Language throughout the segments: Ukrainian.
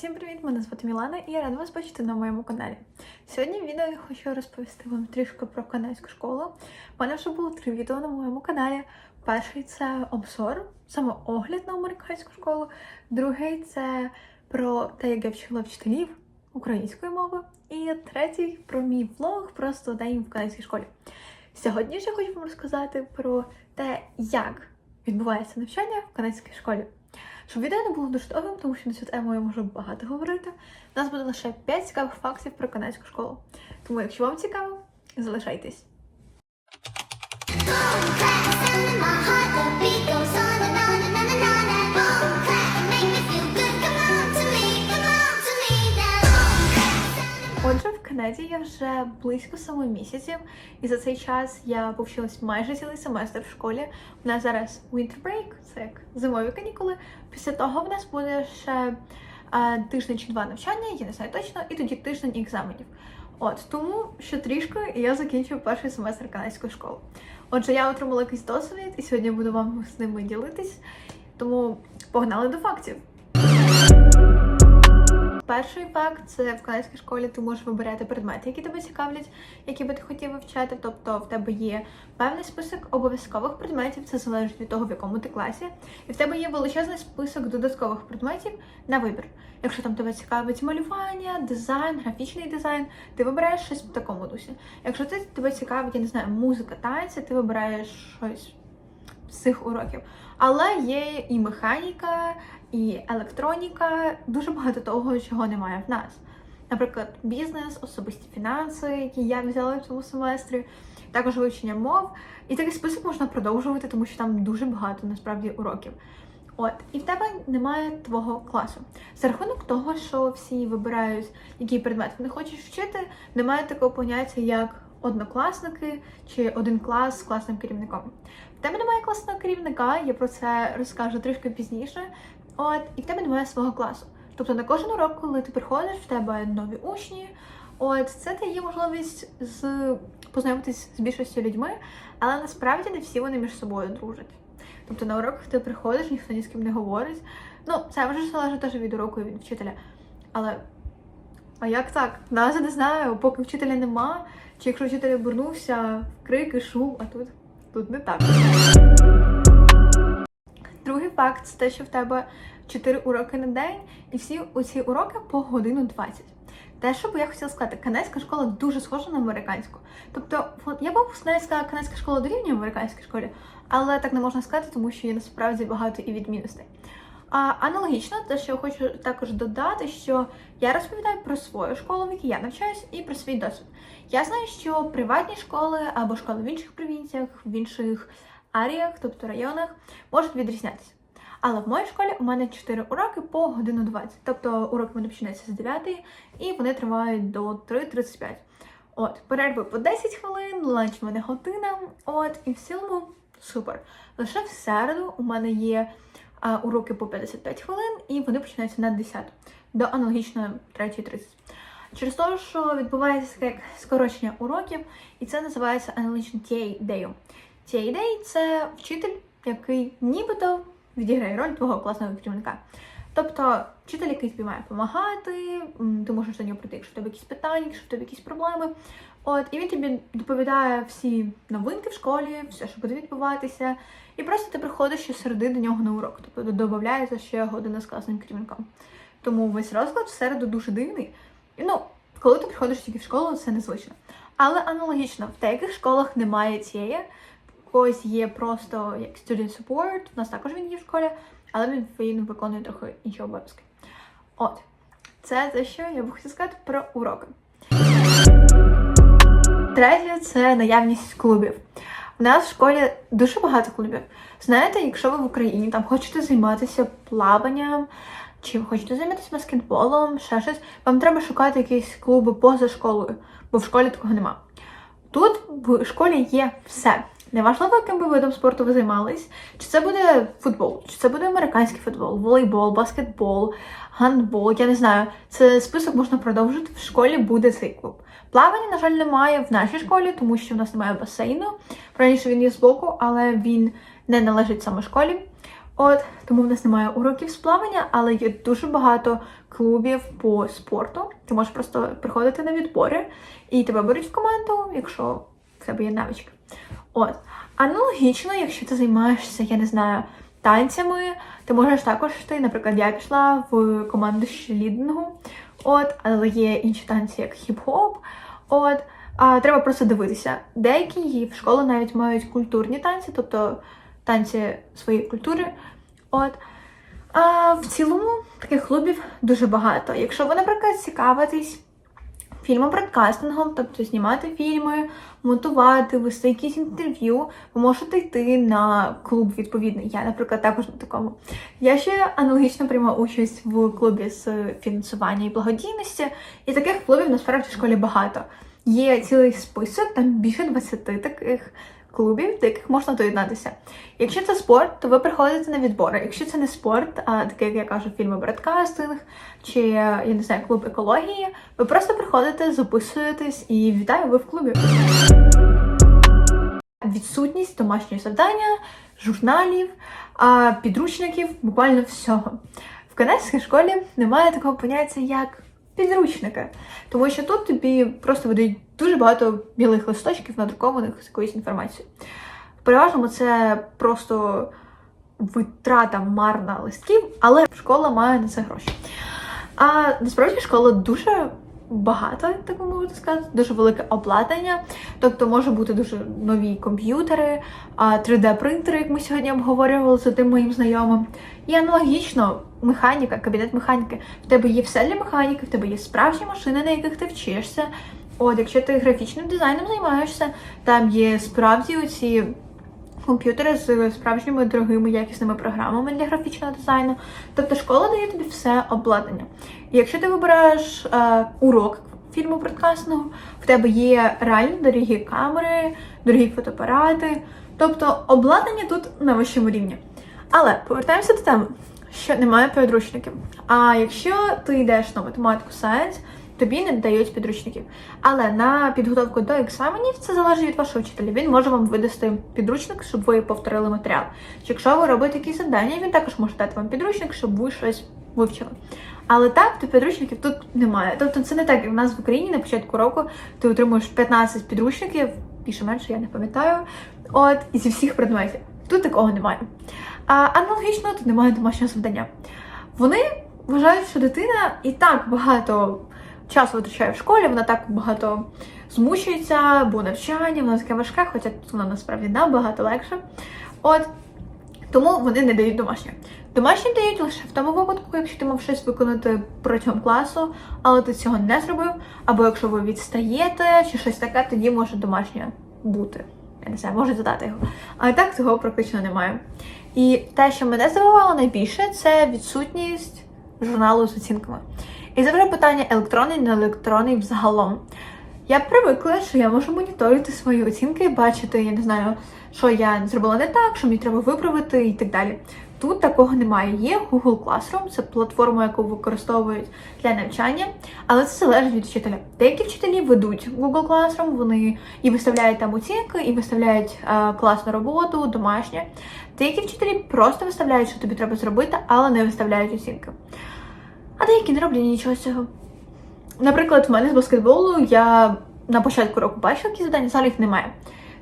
Всім привіт! Мене звати Мілана і я рада вас бачити на моєму каналі. Сьогодні в відео я хочу розповісти вам трішки про канадську школу. У мене вже було три відео на моєму каналі. Перший це обзор, саме огляд на американську школу. Другий це про те, як я вчила вчителів української мови. І третій про мій влог просто день в канадській школі. Сьогодні ж я хочу вам розказати про те, як відбувається навчання в канадській школі. Щоб відео не було дуже довгим, тому що на цю тему я можу багато говорити. У нас буде лише 5 цікавих фактів про канадську школу. Тому, якщо вам цікаво, залишайтесь. Канаді я вже близько 7 місяців, і за цей час я повчилась майже цілий семестр в школі. У нас зараз winter break, це як зимові канікули. Після того в нас буде ще е, тиждень чи два навчання, я не знаю точно, і тоді тиждень екзаменів. От тому що трішки я закінчую перший семестр канадської школи. Отже, я отримала якийсь досвід, і сьогодні буду вам з ними ділитись. Тому погнали до фактів. Перший факт це в канадській школі ти можеш вибирати предмети, які тебе цікавлять, які би ти хотів вивчати. Тобто в тебе є певний список обов'язкових предметів, це залежить від того, в якому ти класі. І в тебе є величезний список додаткових предметів на вибір. Якщо там тебе цікавить малювання, дизайн, графічний дизайн, ти вибираєш щось в такому дусі. Якщо ти тебе цікавить, я не знаю, музика, танці, ти вибираєш щось цих уроків. Але є і механіка, і електроніка, дуже багато того, чого немає в нас. Наприклад, бізнес, особисті фінанси, які я взяла в цьому семестрі, також вивчення мов. І такий список можна продовжувати, тому що там дуже багато насправді уроків. От, і в тебе немає твого класу. За рахунок того, що всі вибирають, який предмет вони хочуть вчити, немає такого поняття, як однокласники чи один клас з класним керівником. В тебе немає класного керівника, я про це розкажу трішки пізніше. От, і в тебе немає свого класу. Тобто на кожен урок, коли ти приходиш, в тебе нові учні. От це дає можливість з познайомитись з більшістю людьми, але насправді не всі вони між собою дружать. Тобто на уроках ти приходиш, ніхто ні з ким не говорить. Ну, це вже залежить теж від уроку і від вчителя. Але а як так? Я не знаю, поки вчителя нема, чи якщо вчитель обернувся, крики, шум, а тут, тут не так. Другий факт це те, що в тебе 4 уроки на день, і всі оці уроки по годину 20. Те, що би я хотіла сказати, канадська школа дуже схожа на американську. Тобто, я б сказала, канадська школа дорівнює американській школі, але так не можна сказати, тому що є насправді багато і відмінностей. А аналогічно, те, що я хочу також додати, що я розповідаю про свою школу, в якій я навчаюсь, і про свій досвід. Я знаю, що приватні школи або школи в інших провінціях, в інших аріях, тобто районах, можуть відрізнятися. Але в моїй школі у мене 4 уроки по годину 20. Тобто уроки вони починаються з 9 і вони тривають до 3.35. От, перерви по 10 хвилин, ланч в мене година. От, і в цілому супер. Лише в середу у мене є уроки по 55 хвилин, і вони починаються на 10 до аналогічно 3.30. Через те, що відбувається як скорочення уроків, і це називається аналогічно TA Day. TA Day – це вчитель, який нібито відіграє роль твого класного керівника. Тобто вчитель, який тобі має допомагати, ти можеш до нього прийти, якщо в тебе якісь питання, якщо в тебе якісь проблеми. От, і він тобі доповідає всі новинки в школі, все, що буде відбуватися. І просто ти приходиш щосереди до нього на урок. Тобто додається ще година з класним керівником. Тому весь розклад в середу дуже дивний. І ну, коли ти приходиш тільки в школу, це незвично. Але аналогічно, в деяких школах немає цієї. В когось є просто як student support, у нас також він є в школі, але він, він виконує трохи інші обов'язки. От, це те, що я би хотіла сказати про уроки. Третє це наявність клубів. У нас в школі дуже багато клубів. Знаєте, якщо ви в Україні там хочете займатися плаванням, чи хочете займатися баскетболом, ще щось, вам треба шукати якісь клуби поза школою, бо в школі такого нема. Тут в школі є все. Неважливо, яким би видом спорту ви займались, чи це буде футбол, чи це буде американський футбол, волейбол, баскетбол, гандбол, я не знаю. Це список можна продовжити. В школі буде цей клуб. Плавання, на жаль, немає в нашій школі, тому що в нас немає басейну. Раніше він є збоку, але він не належить саме школі. От тому в нас немає уроків з плавання, але є дуже багато клубів по спорту. Ти можеш просто приходити на відбори і тебе беруть в команду, якщо в тебе є навички. От. Аналогічно, якщо ти займаєшся, я не знаю, танцями, ти можеш також йти. Наприклад, я пішла в команду щелідингу, от, але є інші танці, як хіп-хоп. От. А, треба просто дивитися. Деякі її в школі навіть мають культурні танці, тобто танці своєї культури. От. А в цілому таких клубів дуже багато. Якщо ви, наприклад, цікавитесь фільмом бродкастингом, тобто знімати фільми, монтувати, вести якісь інтерв'ю, ви можете йти на клуб відповідний. Я, наприклад, також на такому. Я ще аналогічно приймаю участь в клубі з фінансування і благодійності, і таких клубів насправді в школі багато. Є цілий список, там більше 20 таких клубів, до яких можна доєднатися. Якщо це спорт, то ви приходите на відбори. Якщо це не спорт, а таке, як я кажу, фільми бродкастинг чи я не знаю, клуб екології, ви просто приходите, записуєтесь і вітаю, ви в клубі. Відсутність домашнього завдання, журналів, підручників, буквально всього. В канадській школі немає такого поняття, як підручники, тому що тут тобі просто видають дуже багато білих листочків, надрукованих з якоюсь інформацією. В переважному це просто витрата марна листків, але школа має на це гроші. А насправді школа дуже багато, так мовити сказати, дуже велике обладнання. Тобто може бути дуже нові комп'ютери, 3D-принтери, як ми сьогодні обговорювали з одним моїм знайомим. І аналогічно механіка, кабінет механіки. В тебе є все для механіки, в тебе є справжні машини, на яких ти вчишся. От, якщо ти графічним дизайном займаєшся, там є справді оці комп'ютери з справжніми дорогими якісними програмами для графічного дизайну. Тобто школа дає тобі все обладнання. І якщо ти вибираєш е, урок фільму бродкастингу, в тебе є реально дорогі камери, дорогі фотоапарати. Тобто обладнання тут на вищому рівні. Але повертаємося до теми, що немає підручників. А якщо ти йдеш на математику сайенс, тобі не дають підручників. Але на підготовку до екзаменів це залежить від вашого вчителя. Він може вам видасти підручник, щоб ви повторили матеріал. Чи якщо ви робите якісь завдання, він також може дати вам підручник, щоб ви щось вивчили. Але так, то підручників тут немає. Тобто це не так, як в нас в Україні на початку року ти отримуєш 15 підручників, більше менше, я не пам'ятаю. От, і зі всіх предметів. Тут такого немає. А аналогічно тут немає домашнього завдання. Вони вважають, що дитина і так багато часу витрачає в школі, вона так багато змучується, бо навчання, воно таке важке, хоча тут воно насправді набагато легше. От тому вони не дають домашнє. Домашнє дають лише в тому випадку, якщо ти мав щось виконати протягом класу, але ти цього не зробив, або якщо ви відстаєте чи щось таке, тоді може домашнє бути. Я не знаю, можуть задати його. Але так цього практично немає. І те, що мене здивувало найбільше, це відсутність журналу з оцінками. І це питання електронний, не електронний взагалом. Я привикла, що я можу моніторити свої оцінки, бачити, я не знаю, що я зробила не так, що мені треба виправити і так далі. Тут такого немає. Є Google Classroom, це платформа, яку використовують для навчання, але це залежить від вчителя. Деякі вчителі ведуть Google Classroom, вони і виставляють там оцінки, і виставляють е, класну роботу, домашнє. Деякі вчителі просто виставляють, що тобі треба зробити, але не виставляють оцінки. А деякі не роблять нічого цього. Наприклад, в мене з баскетболу я на початку року бачила які завдання, зараз їх немає.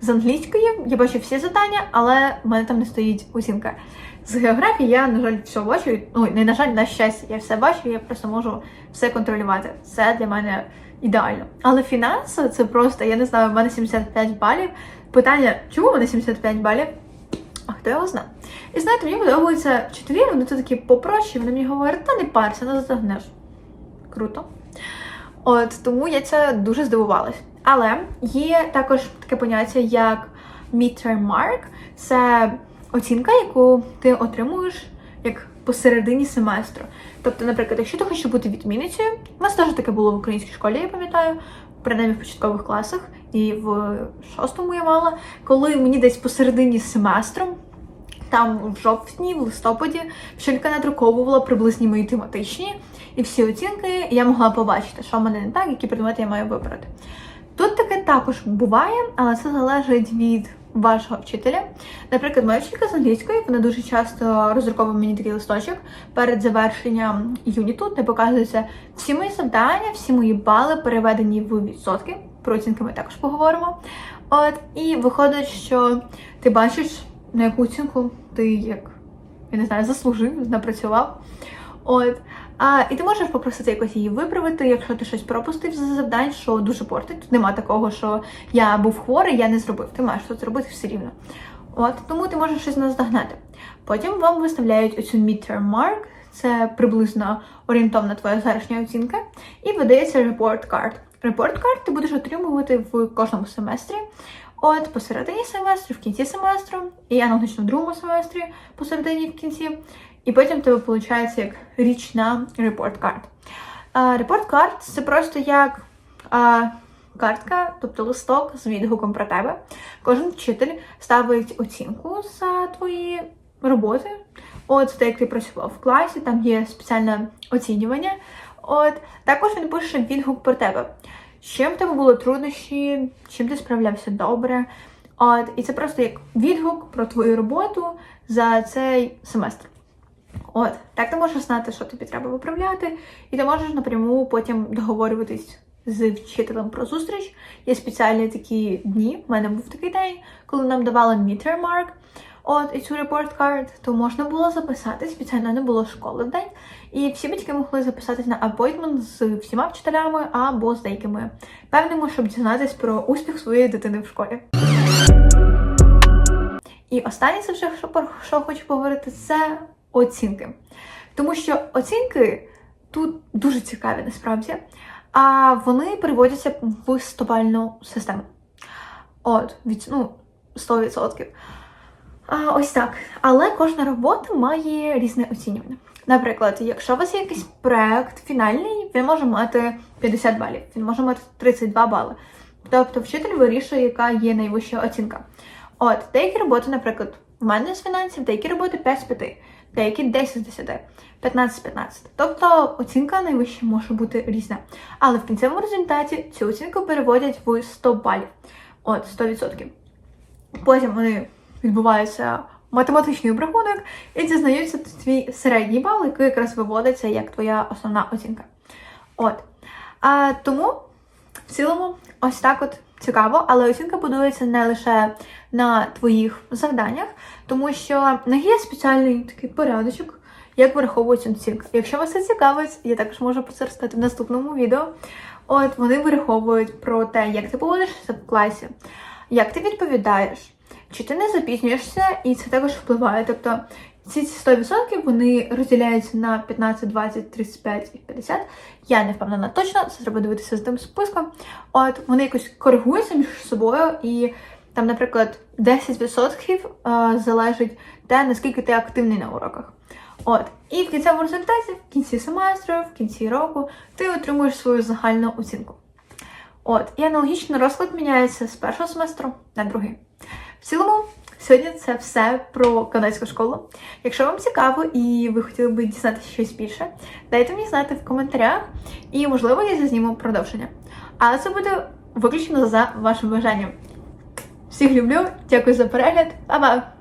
З англійської я бачу всі завдання, але в мене там не стоїть оцінка. З географії я, на жаль, все бачу. Ну, не на жаль, на щастя, я все бачу, я просто можу все контролювати. Це для мене ідеально. Але фінанси це просто, я не знаю, в мене 75 балів. Питання, чому в мене 75 балів? А хто його знає? І знаєте, мені подобаються вчителі, вони тут такі попроще, вони мені говорять, та не парся, не затягнеш. Круто. От тому я це дуже здивувалась. Але є також таке поняття, як midterm mark. Це оцінка, яку ти отримуєш як посередині семестру. Тобто, наприклад, якщо ти хочеш бути відмінницею, у нас теж таке було в українській школі, я пам'ятаю, принаймні в початкових класах, і в шостому я мала, коли мені десь посередині семестру там в жовтні, в листопаді вчителька надруковувала приблизні мої тематичні, і всі оцінки я могла побачити, що в мене не так, які предмети я маю вибрати. Тут таке також буває, але це залежить від вашого вчителя. Наприклад, моя вчителька з англійської, вона дуже часто роздруковує мені такий листочок перед завершенням юніту, де показуються всі мої завдання, всі мої бали переведені в відсотки. Про оцінки ми також поговоримо. От, і виходить, що ти бачиш, на яку оцінку ти як я не знаю, заслужив, напрацював. От. А, і ти можеш попросити якось її виправити, якщо ти щось пропустив з завдань, що дуже портить. Тут нема такого, що я був хворий, я не зробив. Ти маєш це зробити все рівно. От, тому ти можеш щось наздогнати. Потім вам виставляють оцю midterm mark, це приблизно орієнтовна твоя зарашня оцінка, і видається report card. Report card ти будеш отримувати в кожному семестрі. От посередині семестру, в кінці семестру, і аналогічно в другому семестрі, посередині в кінці. І потім тебе виходить як річна Report card – це просто як а, картка, тобто листок з відгуком про тебе. Кожен вчитель ставить оцінку за твої роботи. От те, як ти працював в класі, там є спеціальне оцінювання. От також він пише відгук про тебе. Чим в тебе були труднощі, чим ти справлявся добре. От, і це просто як відгук про твою роботу за цей семестр. От, так ти можеш знати, що тобі треба виправляти, і ти можеш напряму потім договорюватись з вчителем про зустріч. Є спеціальні такі дні. У мене був такий день, коли нам давали midterm mark, От і цю card, то можна було записати. Спеціально не було школи в день. І всі батьки могли записатись на appointment з всіма вчителями або з деякими певними, щоб дізнатись про успіх своєї дитини в школі. І останнє це вже що, про що хочу поговорити, це оцінки. Тому що оцінки тут дуже цікаві насправді, а вони переводяться в стопальну систему. От, від, ну, 100%. А, ось так. Але кожна робота має різне оцінювання. Наприклад, якщо у вас є якийсь проект фінальний, він може мати 50 балів, він може мати 32 бали. Тобто вчитель вирішує, яка є найвища оцінка. От, деякі роботи, наприклад, в мене з фінансів, деякі роботи 5 з 5, деякі 10 з 10, 15 з 15. Тобто оцінка найвища може бути різна. Але в кінцевому результаті цю оцінку переводять в 100 балів. От, 100%. Потім вони відбувається математичний обрахунок і дізнаються твій середній бал, який якраз виводиться як твоя основна оцінка. От. А, тому в цілому ось так от цікаво, але оцінка будується не лише на твоїх завданнях, тому що не є спеціальний такий порядочок, як вираховується оцінка. Якщо вас це цікавить, я також можу про це розказати в наступному відео. От вони вираховують про те, як ти поводишся в класі, як ти відповідаєш, чи ти не запізнюєшся, і це також впливає. Тобто ці 100% вони розділяються на 15, 20, 35 і 50. Я не впевнена точно, це треба дивитися з тим списком. От вони якось коригуються між собою, і там, наприклад, 10% е, залежить те, наскільки ти активний на уроках. От, і в кінцевому результаті, в кінці семестру, в кінці року, ти отримуєш свою загальну оцінку. От, і аналогічно розклад міняється з першого семестру на другий. Цілому, сьогодні це все про канадську школу. Якщо вам цікаво і ви хотіли би дізнатися щось більше, дайте мені знати в коментарях, і, можливо, я зазніму продовження. Але це буде виключно за вашим бажанням. Всіх люблю, дякую за перегляд, па-па!